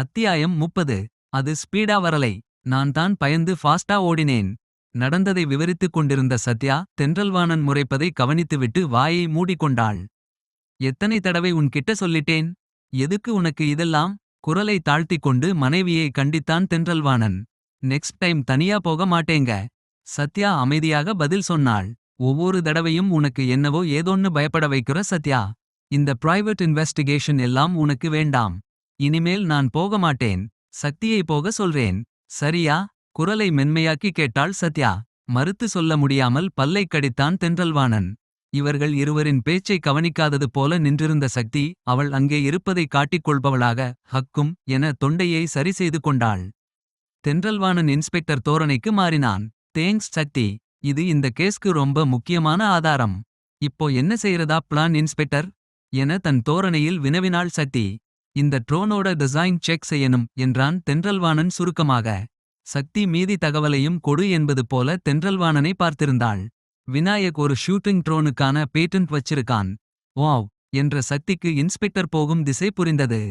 அத்தியாயம் முப்பது. அது ஸ்பீடா வரலை. நான் தான் பயந்து ஃபாஸ்டா ஓடினேன். நடந்ததை விவரித்துக் கொண்டிருந்த சத்யா தென்றல்வாணன் முறைப்பதை கவனித்துவிட்டு வாயை மூடிக்கொண்டாள். எத்தனை தடவை உன்கிட்ட சொல்லிட்டேன்? எதுக்கு உனக்கு இதெல்லாம்? குரலை தாழ்த்திக் கொண்டு மனைவியை கண்டித்தான் தென்றல்வாணன். நெக்ஸ்ட் டைம் தனியா போக மாட்டேங்க. சத்யா அமைதியாக பதில் சொன்னாள். ஒவ்வொரு தடவையும் உனக்கு என்னவோ ஏதோன்னு பயப்பட வைக்கிற சத்யா. இந்த பிரைவேட் இன்வெஸ்டிகேஷன் எல்லாம் உனக்கு வேண்டாம். இனிமேல் நான் போக மாட்டேன். சக்தியை போக சொல்றேன். சரியா? குரலை மென்மையாக்கி கேட்டாள் சத்யா. மறுத்து சொல்ல முடியாமல் பல்லைக் கடித்தான் தென்றல்வாணன். இவர்கள் இருவரின் பேச்சை கவனிக்காதது போல நின்றிருந்த சக்தி அவள் அங்கே இருப்பதை காட்டிக் கொள்பவளாக ஹக்கும் என தொண்டையை சரி செய்து கொண்டாள். தென்றல்வாணன் இன்ஸ்பெக்டர் தோரணைக்கு மாறினான். தேங்க்ஸ் சக்தி. இது இந்த கேஸ்க்கு ரொம்ப முக்கியமான ஆதாரம். இப்போ என்ன செய்யறதா பிளான் இன்ஸ்பெக்டர்? என தன் தோரணையில் வினவினாள் சக்தி. இந்த ட்ரோனோட டிசைன் செக் செய்யணும் என்றான் தென்றல்வாணன் சுருக்கமாக. சக்தி மீதி தகவலையும் கொடு என்பது போல தென்றல்வாணனை பார்த்திருந்தாள். விநாயக் ஒரு ஷூட்டிங் ட்ரோனுக்கான பேட்டன்ட் வச்சிருக்கான். வாவ் என்ற சக்திக்கு இன்ஸ்பெக்டர் போகும் திசை புரிந்தது.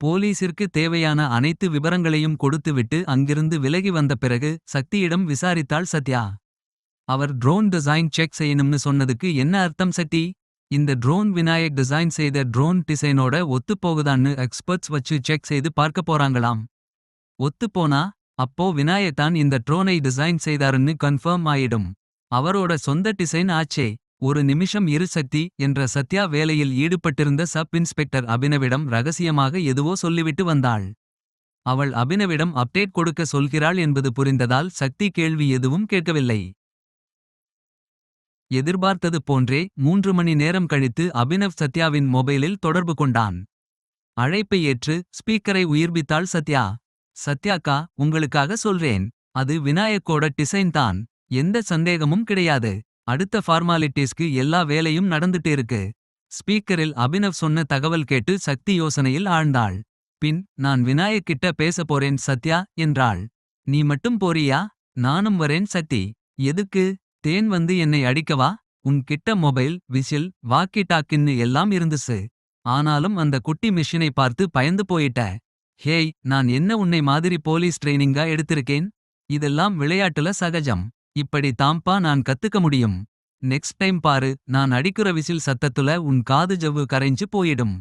போலீசிற்கு தேவையான அனைத்து விவரங்களையும் கொடுத்துவிட்டு அங்கிருந்து விலகி வந்த பிறகு சக்தியிடம் விசாரித்தாள் சத்யா. அவர் ட்ரோன் டிசைன் செக் செய்யணும்னு சொன்னதுக்கு என்ன அர்த்தம் சக்தி? இந்த ட்ரோன் விநாயக் டிசைன் செய்த ட்ரோன் டிசைனோட ஒத்துப்போகுதான்னு எக்ஸ்பர்ட்ஸ் வச்சு செக் செய்து பார்க்க போறாங்களாம். ஒத்துப்போனா அப்போ விநாயக் தான் இந்த ட்ரோனை டிசைன் செய்தாருன்னு கன்ஃபர்ம் ஆயிடும். அவரோட சொந்த டிசைன் ஆச்சே ஒரு நிமிஷம் இரு சக்தி என்ற சத்யா வேலையில் ஈடுபட்டிருந்த சப் இன்ஸ்பெக்டர் அபினவிடம் ரகசியமாக எதுவோ சொல்லிவிட்டு வந்தாள். அவள் அபினவிடம் அப்டேட் கொடுக்க சொல்கிறாள் என்பது புரிந்ததால் சக்தி கேள்வி எதுவும் கேட்கவில்லை. எதிர்பார்த்தது போன்றே மூன்று மணி நேரம் கழித்து அபினவ் சத்யாவின் மொபைலில் தொடர்பு கொண்டான். அழைப்பை ஏற்று ஸ்பீக்கரை உயிர்ப்பித்தாள் சத்யா. சத்யாக்கா உங்களுக்காக சொல்றேன். அது விநாயக்கோட டிசைன் தான். எந்த சந்தேகமும் கிடையாது. அடுத்த ஃபார்மாலிட்டிஸ்க்கு எல்லா வேலையும் நடந்துட்டு இருக்கு. ஸ்பீக்கரில் அபினவ் சொன்ன தகவல் கேட்டு சக்தி யோசனையில் ஆழ்ந்தாள். பின் நான் விநாயக் கிட்ட பேச போறேன் சத்யா என்றாள். நீ மட்டும் போறியா? நானும் வரேன் சக்தி. எதுக்கு? தேன் வந்து என்னை அடிக்கவா? உன் கிட்ட மொபைல் விசில் வாக்கி டாக்கின்னு எல்லாம் இருந்துச்சு ஆனாலும் அந்த குட்டி மிஷினை பார்த்து பயந்து போயிட்ட. ஹேய் நான் என்ன உன்னை மாதிரி போலீஸ் ட்ரைனிங்கா எடுத்திருக்கேன்? இதெல்லாம் விளையாட்டுல சகஜம். இப்படி தாம்பா நான் கத்துக்க முடியும். நெக்ஸ்ட் டைம் பாரு நான் அடிக்கிற விசில் சத்தத்துல உன் காது ஜவ்வு கரைஞ்சு போயிடும்.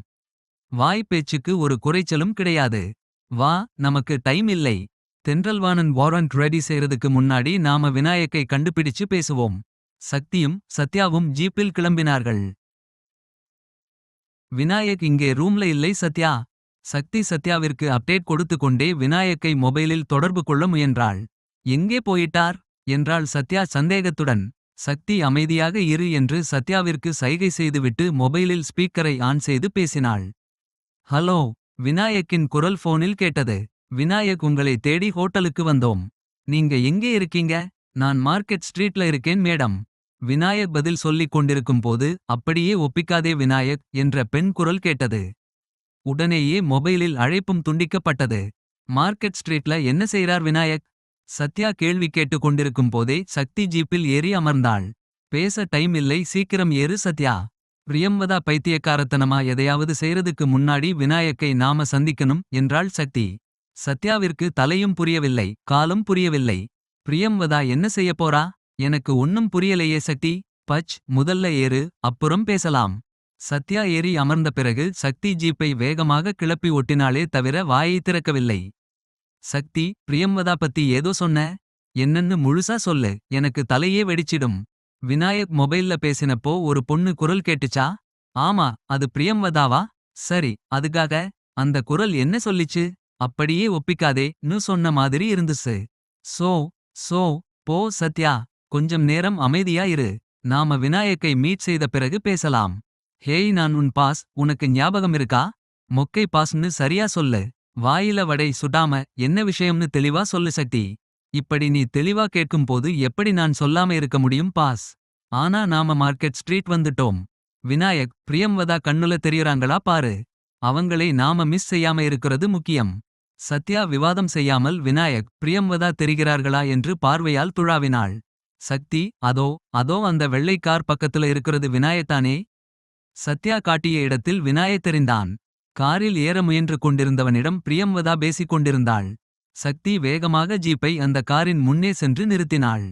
வாய் பேச்சுக்கு ஒரு குறைச்சலும் கிடையாது. வா நமக்கு டைம் இல்லை. தென்றல்வாணன் வாரண்ட் ரெடி செய்யறதுக்கு முன்னாடி நாம விநாயக்கை கண்டுபிடிச்சு பேசுவோம். சக்தியும் சத்யாவும் ஜீப்பில் கிளம்பினார்கள். விநாயக் இங்கே ரூம்ல இல்லை சத்யா. சக்தி சத்யாவிற்கு அப்டேட் கொடுத்து கொண்டே விநாயக்கை மொபைலில் தொடர்பு கொள்ள முயன்றாள். எங்கே போயிட்டார்? என்றாள் சத்யா சந்தேகத்துடன். சக்தி அமைதியாக இரு என்று சத்யாவிற்கு சைகை செய்துவிட்டு மொபைலில் ஸ்பீக்கரை ஆன் செய்து பேசினாள். ஹலோ விநாயக்கின் குரல் போனில் கேட்டது. விநாயக் உங்களை தேடி ஹோட்டலுக்கு வந்தோம். நீங்க எங்கே இருக்கீங்க? நான் மார்க்கெட் ஸ்ட்ரீட்ல இருக்கேன் மேடம். விநாயக் பதில் சொல்லிக் கொண்டிருக்கும் போது அப்படியே ஒப்பிக்காதே விநாயக் என்ற பெண் குரல் கேட்டது. உடனேயே மொபைலில் அழைப்பும் துண்டிக்கப்பட்டது. மார்க்கெட் ஸ்ட்ரீட்ல என்ன செய்றார் விநாயக்? சத்யா கேள்வி கேட்டுக் கொண்டிருக்கும் போதே சக்தி ஜீப்பில் ஏறி அமர்ந்தாள். பேச டைம் இல்லை சீக்கிரம் ஏறு சத்யா. பிரியம்வதா பைத்தியக்காரத்தனமா எதையாவது செய்யறதுக்கு முன்னாடி விநாயக்கை நாம சந்திக்கணும் என்றாள் சக்தி. சத்யாவிற்கு தலையும் புரியவில்லை காலும் புரியவில்லை. பிரியம்வதா என்ன செய்யப்போறா போறா? எனக்கு ஒன்னும் புரியலையே சக்தி. பச் முதல்ல ஏறு அப்புறம் பேசலாம். சத்யா ஏறி அமர்ந்த பிறகு சக்தி ஜீப்பை வேகமாக கிளப்பி ஒட்டினாலே தவிர வாயை திறக்கவில்லை. சக்தி பிரியம்வதா பத்தி ஏதோ சொன்ன? என்னன்னு முழுசா சொல்லு எனக்கு தலையே வெடிச்சிடும். விநாயக் மொபைல்ல பேசினப்போ ஒரு பொண்ணு குரல் கேட்டுச்சா? ஆமா அது பிரியம்வதாவா சரி அதுக்காக அந்த குரல் என்ன சொல்லிச்சு? அப்படியே ஒப்பிக்காதே சொன்ன மாதிரி இருந்துச்சு சோ சோ போ சத்யா கொஞ்சம் நேரம் அமைதியா இரு. நாம விநாயக்கை மீட் செய்த பிறகு பேசலாம். ஹேய் நான் உன் பாஸ் உனக்கு ஞாபகம் இருக்கா? மொக்கை பாஸ்னு சரியா சொல்லு. வாயில வடை சுடாம என்ன விஷயம்னு தெளிவா சொல்லு சக்தி. இப்படி நீ தெளிவா கேட்கும்போது எப்படி நான் சொல்லாம இருக்க முடியும் பாஸ்? ஆனா நாம மார்க்கெட் ஸ்ட்ரீட் வந்துட்டோம். விநாயக் பிரியம்வதா கண்ணுல தெரியறாங்களா பாரு. அவங்களை நாம மிஸ் செய்யாம இருக்கிறது முக்கியம் சத்யா விவாதம் செய்யாமல் விநாயக் பிரியம்வதா தெரிகிறார்களா என்று பார்வையால் துழாவினாள் சக்தி அதோ அதோ அந்த வெள்ளை கார் பக்கத்துல இருக்கிறது விநாயத்தானே சத்யா காட்டிய இடத்தில் விநாயக் தெரிந்தான் காரில் ஏற முயன்று கொண்டிருந்தவனிடம் பிரியம்வதா பேசிக் கொண்டிருந்தாள். சக்தி வேகமாக ஜீப்பை அந்த காரின் முன்னே சென்று நிறுத்தினாள்.